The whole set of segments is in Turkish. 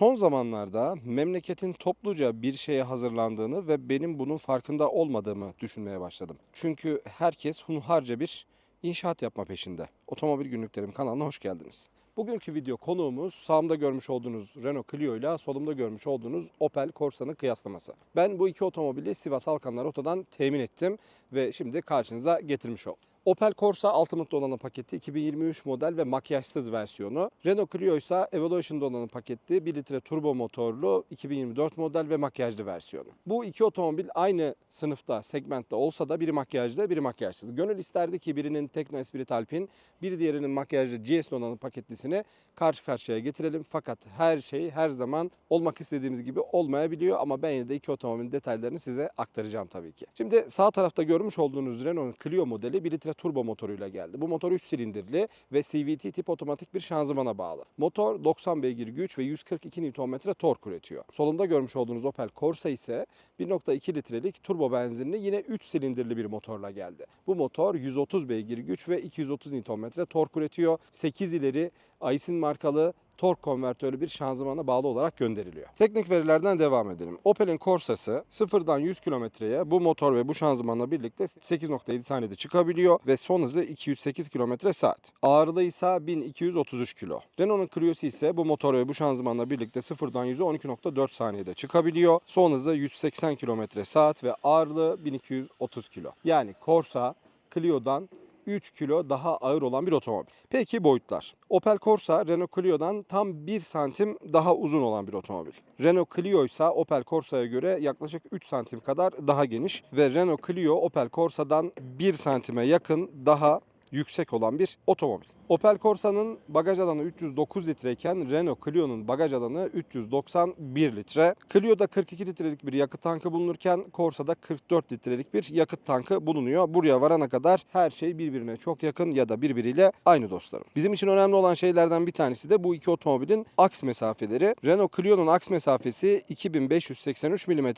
Son zamanlarda memleketin topluca bir şeye hazırlandığını ve benim bunun farkında olmadığımı düşünmeye başladım. Çünkü herkes hunharca bir inşaat yapma peşinde. Otomobil Günlüklerim kanalına hoş geldiniz. Bugünkü video konuğumuz sağımda görmüş olduğunuz Renault Clio ile solumda görmüş olduğunuz Opel Corsa'nın kıyaslaması. Ben bu iki otomobili Sivas Alkanlar Oto'dan temin ettim ve şimdi karşınıza getirmiş oldum. Opel Corsa Ultimate donanım paketi 2023 model ve makyajsız versiyonu. Renault Clio ise Evolution donanım paketi 1 litre turbo motorlu 2024 model ve makyajlı versiyonu. Bu iki otomobil aynı sınıfta, segmentte olsa da biri makyajlı, biri makyajsız. Gönül isterdi ki birinin Tekno Esprit Alpine, bir diğerinin makyajlı GS donanım paketlisini karşı karşıya getirelim. Fakat her şey her zaman olmak istediğimiz gibi olmayabiliyor ama ben yine de iki otomobilin detaylarını size aktaracağım tabii ki. Şimdi sağ tarafta görmüş olduğunuz Renault Clio modeli 1 litre turbo motoruyla geldi. Bu motor 3 silindirli ve CVT tip otomatik bir şanzımana bağlı. Motor 90 beygir güç ve 142 Nm tork üretiyor. Solunda görmüş olduğunuz Opel Corsa ise 1.2 litrelik turbo benzinli yine 3 silindirli bir motorla geldi. Bu motor 130 beygir güç ve 230 Nm tork üretiyor. 8 ileri Aisin markalı tork konvertörlü bir şanzımana bağlı olarak gönderiliyor. Teknik verilerden devam edelim. Opel'in Corsa'sı sıfırdan 100 kilometreye bu motor ve bu şanzımanla birlikte 8.7 saniyede çıkabiliyor ve son hızı 208 km saat. Ağırlığı ise 1233 kilo. Renault'un Clio'su ise bu motor ve bu şanzımanla birlikte sıfırdan 100'e 12.4 saniyede çıkabiliyor. Son hızı 180 km saat ve ağırlığı 1230 kilo. Yani Corsa Clio'dan 3 kilo daha ağır olan bir otomobil. Peki boyutlar. Opel Corsa Renault Clio'dan tam 1 santim daha uzun olan bir otomobil. Renault Clio ise Opel Corsa'ya göre yaklaşık 3 santim kadar daha geniş ve Renault Clio Opel Corsa'dan 1 santime yakın daha yüksek olan bir otomobil. Opel Corsa'nın bagaj alanı 309 litreyken Renault Clio'nun bagaj alanı 391 litre. Clio'da 42 litrelik bir yakıt tankı bulunurken Corsa'da 44 litrelik bir yakıt tankı bulunuyor. Buraya varana kadar her şey birbirine çok yakın ya da birbiriyle aynı dostlarım. Bizim için önemli olan şeylerden bir tanesi de bu iki otomobilin aks mesafeleri. Renault Clio'nun aks mesafesi 2583 mm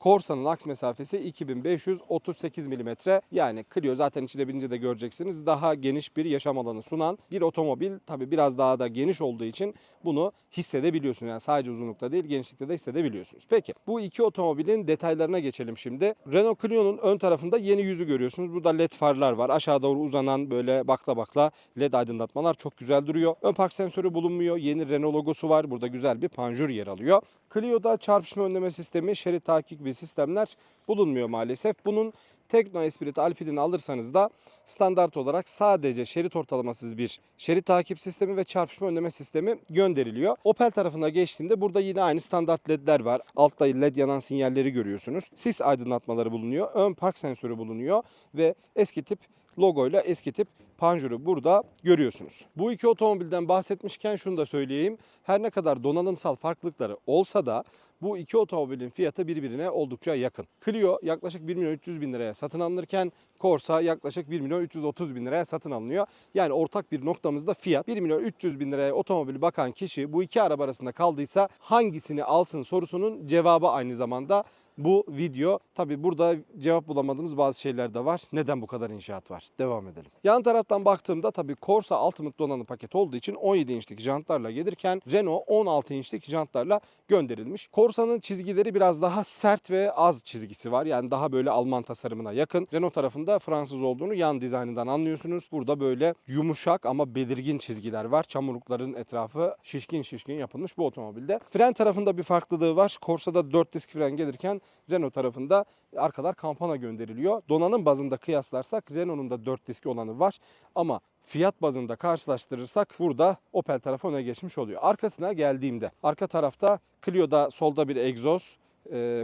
Corsa'nın aks mesafesi 2538 mm. Yani Clio zaten içine binince de göreceksiniz daha geniş bir yaşam alanı sunan bir otomobil. Tabi biraz daha da geniş olduğu için bunu hissedebiliyorsunuz. Yani sadece uzunlukta değil genişlikte de hissedebiliyorsunuz. Peki bu iki otomobilin detaylarına geçelim şimdi. Renault Clio'nun ön tarafında yeni yüzü görüyorsunuz. Burada led farlar var. Aşağı doğru uzanan böyle bakla bakla led aydınlatmalar çok güzel duruyor. Ön park sensörü bulunmuyor. Yeni Renault logosu var. Burada güzel bir panjur yer alıyor. Clio'da çarpışma önleme sistemi, şerit takip gibi sistemler bulunmuyor maalesef. Bunun Tekno Esprit Alpine'ini alırsanız da standart olarak sadece şerit ortalamasız bir şerit takip sistemi ve çarpışma önleme sistemi gönderiliyor. Opel tarafına geçtiğimde burada yine aynı standart ledler var. Altta led yanan sinyalleri görüyorsunuz. Sis aydınlatmaları bulunuyor. Ön park sensörü bulunuyor ve eski tip logoyla eski tip panjuru burada görüyorsunuz. Bu iki otomobilden bahsetmişken şunu da söyleyeyim. Her ne kadar donanımsal farklılıkları olsa da bu iki otomobilin fiyatı birbirine oldukça yakın. Clio yaklaşık 1 milyon 300 bin liraya satın alınırken Corsa yaklaşık 1 milyon 330 bin liraya satın alınıyor. Yani ortak bir noktamızda fiyat 1 milyon 300 bin liraya otomobil bakan kişi bu iki araba arasında kaldıysa hangisini alsın sorusunun cevabı aynı zamanda bu video. Tabi burada cevap bulamadığımız bazı şeyler de var. Neden bu kadar inşaat var? Devam edelim. Yan taraftan baktığımda tabi Corsa Ultimate donanım paket olduğu için 17 inçlik jantlarla gelirken Renault 16 inçlik jantlarla gönderilmiş. Corsa'nın çizgileri biraz daha sert ve az çizgisi var. Yani daha böyle Alman tasarımına yakın. Renault tarafında Fransız olduğunu yan dizaynından anlıyorsunuz. Burada böyle yumuşak ama belirgin çizgiler var. Çamurlukların etrafı şişkin şişkin yapılmış bu otomobilde. Fren tarafında bir farklılığı var. Corsa'da 4 disk fren gelirken Renault tarafında arkalar kampana gönderiliyor. Donanım bazında kıyaslarsak Renault'un da 4 diski olanı var ama fiyat bazında karşılaştırırsak burada Opel tarafı öne geçmiş oluyor. Arkasına geldiğimde arka tarafta Clio'da solda bir egzoz,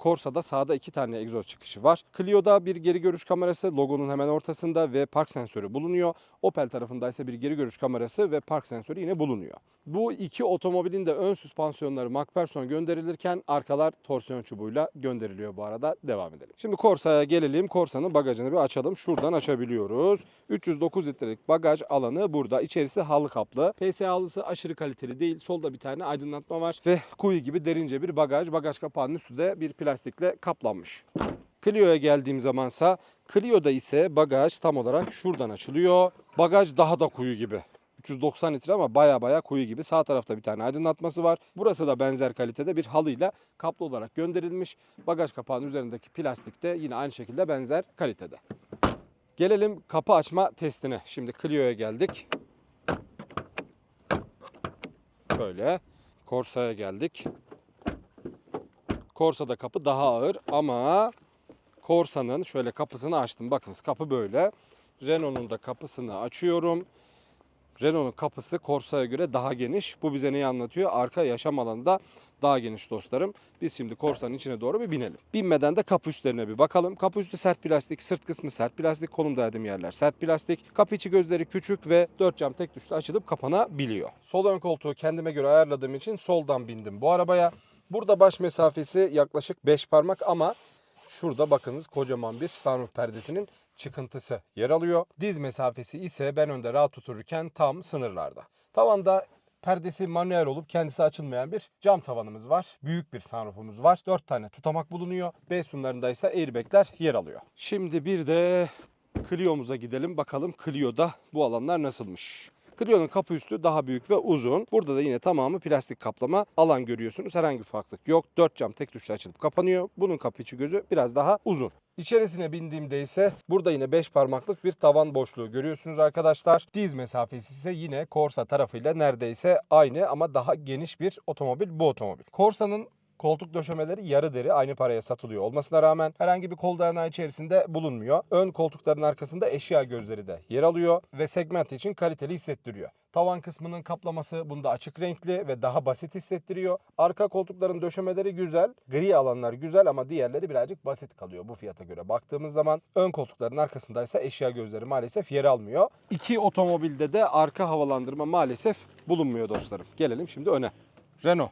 Corsa'da sağda iki tane egzoz çıkışı var. Clio'da bir geri görüş kamerası logonun hemen ortasında ve park sensörü bulunuyor. Opel tarafında ise bir geri görüş kamerası ve park sensörü yine bulunuyor. Bu iki otomobilin de ön süspansiyonları MacPherson gönderilirken arkalar torsiyon çubuğuyla gönderiliyor bu arada. Devam edelim. Şimdi Corsa'ya gelelim. Corsa'nın bagajını bir açalım. Şuradan açabiliyoruz. 309 litrelik bagaj alanı burada. İçerisi halı kaplı. PSA halısı aşırı kaliteli değil. Solda bir tane aydınlatma var ve kuyu gibi derince bir bagaj. Bagaj kapağının üstü de bir plastikle kaplanmış. Clio'ya geldiğim zamansa Clio'da ise bagaj tam olarak şuradan açılıyor. Bagaj daha da kuyu gibi. 390 litre ama baya baya kuyu gibi. Sağ tarafta bir tane aydınlatması var. Burası da benzer kalitede bir halıyla kaplı olarak gönderilmiş. Bagaj kapağının üzerindeki plastik de yine aynı şekilde benzer kalitede. Gelelim kapı açma testine. Şimdi Clio'ya geldik. Böyle. Corsa'ya geldik. Corsa'da kapı daha ağır ama Corsa'nın şöyle kapısını açtım. Bakınız kapı böyle. Renault'un da kapısını açıyorum. Renault'un kapısı Corsa'ya göre daha geniş. Bu bize neyi anlatıyor? Arka yaşam alanı da daha geniş dostlarım. Biz şimdi Corsa'nın içine doğru bir binelim. Binmeden de kapı üstlerine bir bakalım. Kapı üstü sert plastik, sırt kısmı sert plastik, kolum dayadığım yerler sert plastik. Kapı içi gözleri küçük ve dört cam tek tuşla açılıp kapanabiliyor. Sol ön koltuğu kendime göre ayarladığım için soldan bindim bu arabaya. Burada baş mesafesi yaklaşık 5 parmak ama şurada bakınız kocaman bir sunroof perdesinin çıkıntısı yer alıyor. Diz mesafesi ise ben önde rahat otururken tam sınırlarda. Tavanda perdesi manuel olup kendisi açılmayan bir cam tavanımız var. Büyük bir sunroofumuz var. 4 tane tutamak bulunuyor. B sunlarında ise airbagler yer alıyor. Şimdi bir de Clio'muza gidelim bakalım Clio'da bu alanlar nasılmış. Clio'nun kapı üstü daha büyük ve uzun. Burada da yine tamamı plastik kaplama alan görüyorsunuz. Herhangi bir farklılık yok. 4 cam tek tuşla açılıp kapanıyor. Bunun kapı içi gözü biraz daha uzun. İçerisine bindiğimde ise burada yine 5 parmaklık bir tavan boşluğu görüyorsunuz arkadaşlar. Diz mesafesi ise yine Corsa tarafıyla neredeyse aynı ama daha geniş bir otomobil bu otomobil. Corsa'nın Koltuk döşemeleri yarı deri aynı paraya satılıyor olmasına rağmen herhangi bir kol dayanağı içerisinde bulunmuyor. Ön koltukların arkasında eşya gözleri de yer alıyor ve segment için kaliteli hissettiriyor. Tavan kısmının kaplaması bunda açık renkli ve daha basit hissettiriyor. Arka koltukların döşemeleri güzel. Gri alanlar güzel ama diğerleri birazcık basit kalıyor bu fiyata göre. Baktığımız zaman ön koltukların arkasındaysa eşya gözleri maalesef yer almıyor. İki otomobilde de arka havalandırma maalesef bulunmuyor dostlarım. Gelelim şimdi öne. Renault.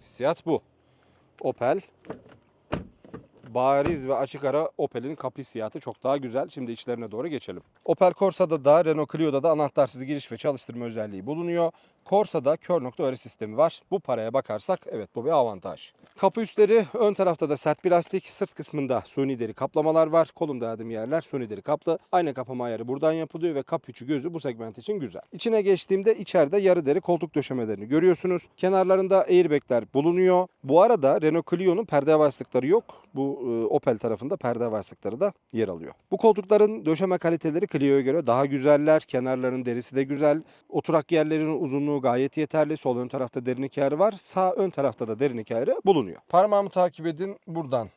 Hissiyat bu. Opel. Bariz ve açık ara Opel'in kapı hissiyatı çok daha güzel. Şimdi içlerine doğru geçelim. Opel Corsa'da da Renault Clio'da da anahtarsız giriş ve çalıştırma özelliği bulunuyor. Corsa'da kör nokta öğre sistemi var. Bu paraya bakarsak evet bu bir avantaj. Kapı üstleri ön tarafta da sert plastik, sırt kısmında suni deri kaplamalar var. Kolum dayadığım yerler suni deri kaplı. Ayna kapama ayarı buradan yapılıyor ve kapı içi gözü bu segment için güzel. İçine geçtiğimde içeride yarı deri koltuk döşemelerini görüyorsunuz. Kenarlarında airbagler bulunuyor. Bu arada Renault Clio'nun perde yastıkları yok. Bu e, Opel tarafında perde yastıkları da yer alıyor. Bu koltukların döşeme kaliteleri Clio'ya göre daha güzeller. Kenarların derisi de güzel. Oturak yerlerinin uzunluğu gayet yeterli. Sol ön tarafta derinlik ayarı var. Sağ ön tarafta da derinlik ayarı bulunuyor. Parmağımı takip edin buradan.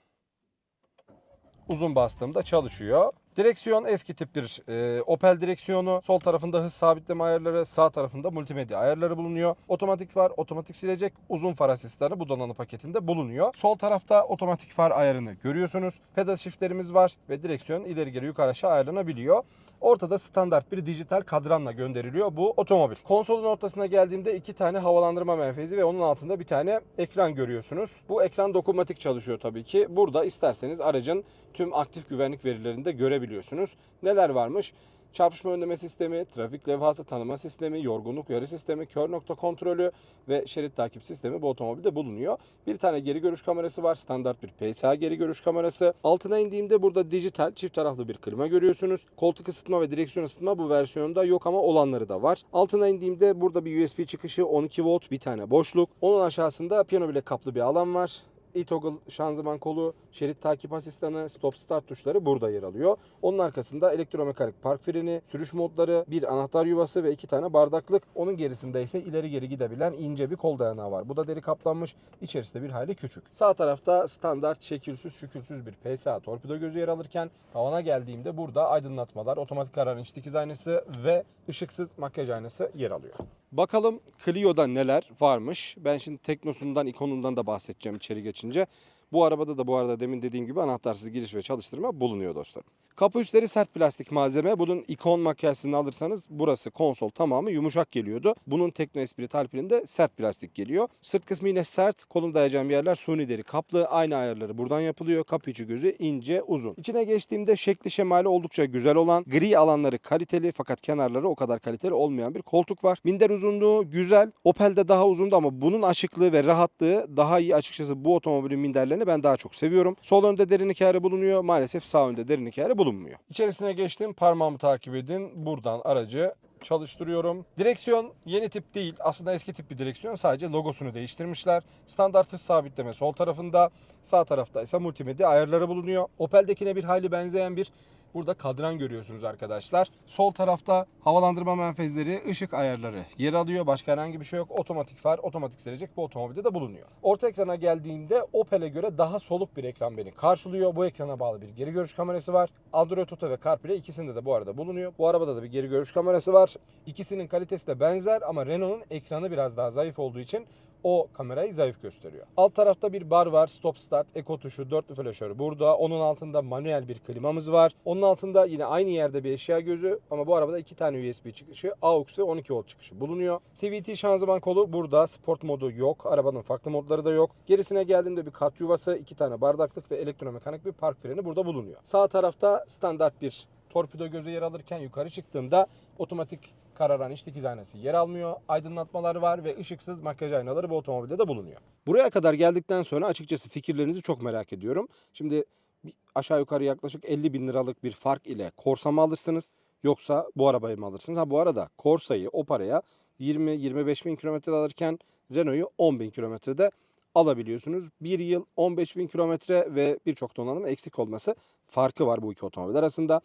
Uzun bastığımda çalışıyor. Direksiyon eski tip bir e, Opel direksiyonu. Sol tarafında hız sabitleme ayarları, sağ tarafında multimedya ayarları bulunuyor. Otomatik var, otomatik silecek, uzun far asistanı bu donanım paketinde bulunuyor. Sol tarafta otomatik far ayarını görüyorsunuz. Pedal shiftlerimiz var ve direksiyon ileri geri yukarı aşağı ayarlanabiliyor. Ortada standart bir dijital kadranla gönderiliyor bu otomobil. Konsolun ortasına geldiğimde iki tane havalandırma menfezi ve onun altında bir tane ekran görüyorsunuz. Bu ekran dokunmatik çalışıyor tabii ki. Burada isterseniz aracın tüm aktif güvenlik verilerini de görebiliyorsunuz. Neler varmış? Çarpışma önleme sistemi, trafik levhası tanıma sistemi, yorgunluk uyarı sistemi, kör nokta kontrolü ve şerit takip sistemi bu otomobilde bulunuyor. Bir tane geri görüş kamerası var. Standart bir PSA geri görüş kamerası. Altına indiğimde burada dijital çift taraflı bir klima görüyorsunuz. Koltuk ısıtma ve direksiyon ısıtma bu versiyonda yok ama olanları da var. Altına indiğimde burada bir USB çıkışı 12 volt bir tane boşluk. Onun aşağısında piyano bile kaplı bir alan var e-toggle şanzıman kolu, şerit takip asistanı, stop start tuşları burada yer alıyor. Onun arkasında elektromekanik park freni, sürüş modları, bir anahtar yuvası ve iki tane bardaklık. Onun gerisinde ise ileri geri gidebilen ince bir kol dayanağı var. Bu da deri kaplanmış. İçerisinde bir hayli küçük. Sağ tarafta standart şekilsiz şükülsüz bir PSA torpido gözü yer alırken tavana geldiğimde burada aydınlatmalar, otomatik kararın iç dikiz aynası ve ışıksız makyaj aynası yer alıyor. Bakalım Clio'da neler varmış. Ben şimdi Teknos'undan, ikonundan da bahsedeceğim içeri geçince. Bu arabada da bu arada demin dediğim gibi anahtarsız giriş ve çalıştırma bulunuyor dostlarım. Kapı üstleri sert plastik malzeme. Bunun ikon makyajını alırsanız burası konsol tamamı yumuşak geliyordu. Bunun Tekno Esprit Alpine'de sert plastik geliyor. Sırt kısmı yine sert. Kolum dayayacağım yerler suni deri kaplı. Aynı ayarları buradan yapılıyor. Kapı içi gözü ince uzun. İçine geçtiğimde şekli şemali oldukça güzel olan gri alanları kaliteli fakat kenarları o kadar kaliteli olmayan bir koltuk var. Minder uzunluğu güzel. Opel'de daha uzundu ama bunun açıklığı ve rahatlığı daha iyi açıkçası bu otomobilin minderlerini ben daha çok seviyorum. Sol önde derinlik ayarı bulunuyor. Maalesef sağ önde derinlik ayarı bulunmuyor. İçerisine geçtim. Parmağımı takip edin. Buradan aracı çalıştırıyorum. Direksiyon yeni tip değil. Aslında eski tip bir direksiyon. Sadece logosunu değiştirmişler. Standart hız sabitleme sol tarafında. Sağ tarafta ise multimedya ayarları bulunuyor. Opel'dekine bir hayli benzeyen bir Burada kadran görüyorsunuz arkadaşlar. Sol tarafta havalandırma menfezleri, ışık ayarları yer alıyor. Başka herhangi bir şey yok. Otomatik far, otomatik silecek bu otomobilde de bulunuyor. Orta ekrana geldiğimde Opel'e göre daha soluk bir ekran beni karşılıyor. Bu ekrana bağlı bir geri görüş kamerası var. Android Auto ve CarPlay ikisinde de bu arada bulunuyor. Bu arabada da bir geri görüş kamerası var. İkisinin kalitesi de benzer ama Renault'un ekranı biraz daha zayıf olduğu için o kamerayı zayıf gösteriyor. Alt tarafta bir bar var. Stop start, eko tuşu, dörtlü flaşör burada. Onun altında manuel bir klimamız var. Onun altında yine aynı yerde bir eşya gözü ama bu arabada iki tane USB çıkışı, AUX ve 12 volt çıkışı bulunuyor. CVT şanzıman kolu burada. Sport modu yok. Arabanın farklı modları da yok. Gerisine geldiğimde bir kat yuvası, iki tane bardaklık ve elektromekanik bir park freni burada bulunuyor. Sağ tarafta standart bir torpido gözü yer alırken yukarı çıktığımda otomatik kararan iç dikiz aynası yer almıyor. Aydınlatmalar var ve ışıksız makyaj aynaları bu otomobilde de bulunuyor. Buraya kadar geldikten sonra açıkçası fikirlerinizi çok merak ediyorum. Şimdi aşağı yukarı yaklaşık 50 bin liralık bir fark ile Corsa mı alırsınız yoksa bu arabayı mı alırsınız? Ha bu arada Corsa'yı o paraya 20-25 bin kilometre alırken Renault'yu 10 bin kilometrede alabiliyorsunuz. Bir yıl 15 bin kilometre ve birçok donanım eksik olması farkı var bu iki otomobil arasında.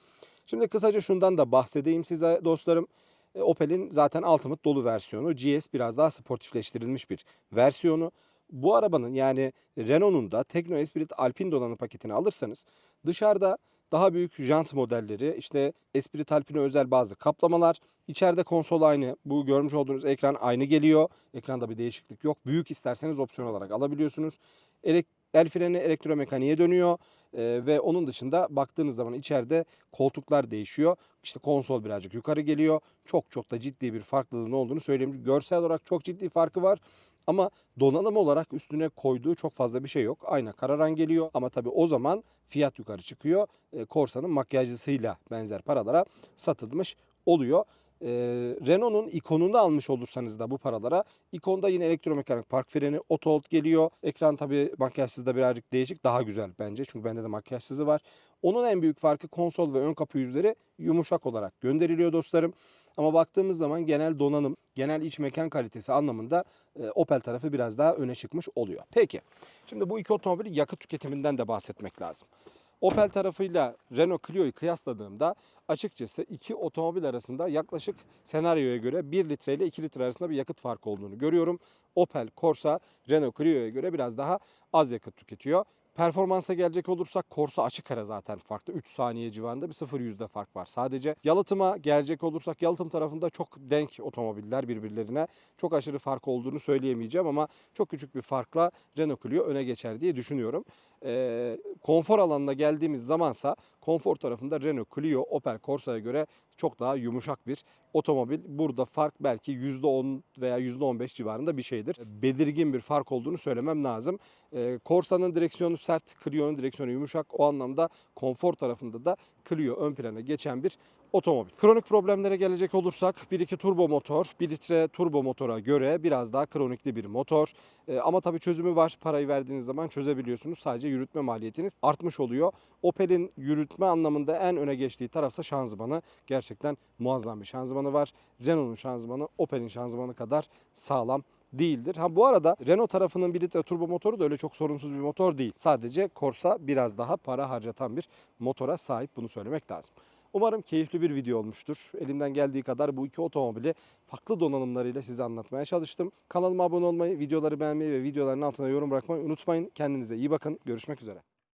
Şimdi kısaca şundan da bahsedeyim size dostlarım. E, Opel'in zaten Ultimate dolu versiyonu. GS biraz daha sportifleştirilmiş bir versiyonu. Bu arabanın yani Renault'un da Tekno Esprit Alpine donanım paketini alırsanız dışarıda daha büyük jant modelleri, işte Esprit Alpine özel bazı kaplamalar, içeride konsol aynı. Bu görmüş olduğunuz ekran aynı geliyor. Ekranda bir değişiklik yok. Büyük isterseniz opsiyon olarak alabiliyorsunuz. Elek- el freni elektromekaniğe dönüyor. Ee, ve onun dışında baktığınız zaman içeride koltuklar değişiyor. İşte konsol birazcık yukarı geliyor. Çok çok da ciddi bir farklılığın olduğunu söyleyeyim. Görsel olarak çok ciddi farkı var. Ama donanım olarak üstüne koyduğu çok fazla bir şey yok. Ayna kararan geliyor ama tabii o zaman fiyat yukarı çıkıyor. E, Corsa'nın makyajcısıyla benzer paralara satılmış oluyor. E, Renault'un ikonunu almış olursanız da bu paralara ikonda yine elektromekanik park freni, hold geliyor. Ekran tabii makyajsız da birazcık değişik. Daha güzel bence çünkü bende de makyajsızı var. Onun en büyük farkı konsol ve ön kapı yüzleri yumuşak olarak gönderiliyor dostlarım. Ama baktığımız zaman genel donanım, genel iç mekan kalitesi anlamında e, Opel tarafı biraz daha öne çıkmış oluyor. Peki, şimdi bu iki otomobilin yakıt tüketiminden de bahsetmek lazım. Opel tarafıyla Renault Clio'yu kıyasladığımda açıkçası iki otomobil arasında yaklaşık senaryoya göre 1 litre ile 2 litre arasında bir yakıt farkı olduğunu görüyorum. Opel Corsa Renault Clio'ya göre biraz daha az yakıt tüketiyor. Performansa gelecek olursak Corsa açık ara zaten farklı. 3 saniye civarında bir 0 yüzde fark var sadece. Yalıtıma gelecek olursak yalıtım tarafında çok denk otomobiller birbirlerine. Çok aşırı fark olduğunu söyleyemeyeceğim ama çok küçük bir farkla Renault Clio öne geçer diye düşünüyorum. Ee, konfor alanına geldiğimiz zamansa konfor tarafında Renault Clio Opel Corsa'ya göre çok daha yumuşak bir otomobil. Burada fark belki %10 veya %15 civarında bir şeydir. Belirgin bir fark olduğunu söylemem lazım. Ee, Corsa'nın direksiyonu sert, Clio'nun direksiyonu yumuşak. O anlamda konfor tarafında da Clio ön plana geçen bir otomobil. Kronik problemlere gelecek olursak 1.2 turbo motor, 1 litre turbo motora göre biraz daha kronikli bir motor. Ee, ama tabii çözümü var. Parayı verdiğiniz zaman çözebiliyorsunuz. Sadece yürütme maliyetiniz artmış oluyor. Opel'in yürütme anlamında en öne geçtiği tarafsa şanzımanı. Gerçekten muazzam bir şanzımanı var. Renault'un şanzımanı Opel'in şanzımanı kadar sağlam değildir. Ha bu arada Renault tarafının 1 litre turbo motoru da öyle çok sorunsuz bir motor değil. Sadece Corsa biraz daha para harcatan bir motora sahip bunu söylemek lazım. Umarım keyifli bir video olmuştur. Elimden geldiği kadar bu iki otomobili farklı donanımlarıyla size anlatmaya çalıştım. Kanalıma abone olmayı, videoları beğenmeyi ve videoların altına yorum bırakmayı unutmayın. Kendinize iyi bakın. Görüşmek üzere.